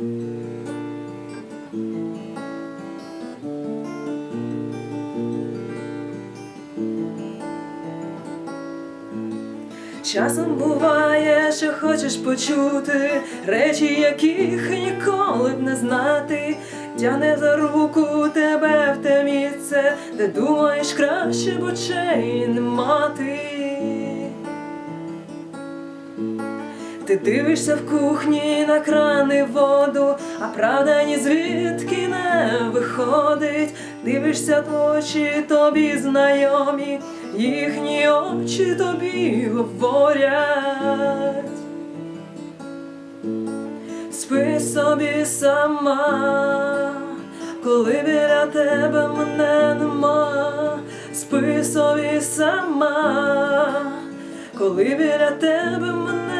Часом буває, що хочеш почути речі, яких ніколи б не знати, тяне за руку тебе в те місце, де думаєш краще б очей не мати. Ти дивишся в кухні на крани воду, а правда ні звідки не виходить. Дивишся в очі тобі знайомі, їхні очі тобі говорять. Спи собі сама, коли біля тебе мене нема, спи собі сама, коли біля тебе мене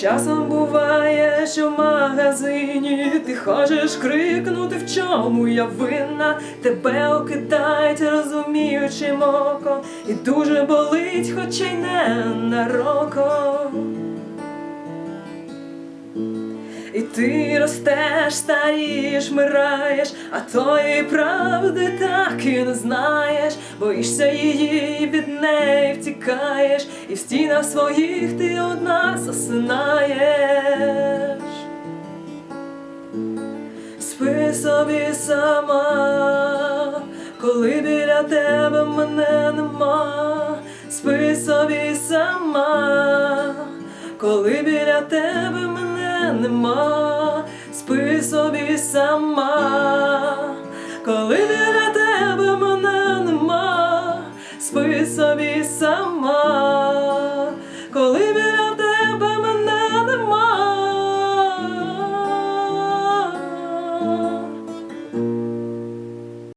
Часом буває, що в магазині ти хочеш крикнути, в чому я винна, тебе окидають розуміючим оком, і дуже болить, хоча й не нароком. І ти ростеш, старієш, мираєш, а тої правди так і не знаєш, боїшся її, від неї втікаєш, і в стінах своїх ти одна засинаєш. Спи собі сама, коли біля тебе мене нема, спи собі сама, коли біля тебе мене нема, спи собі сама, спи собі сама, коли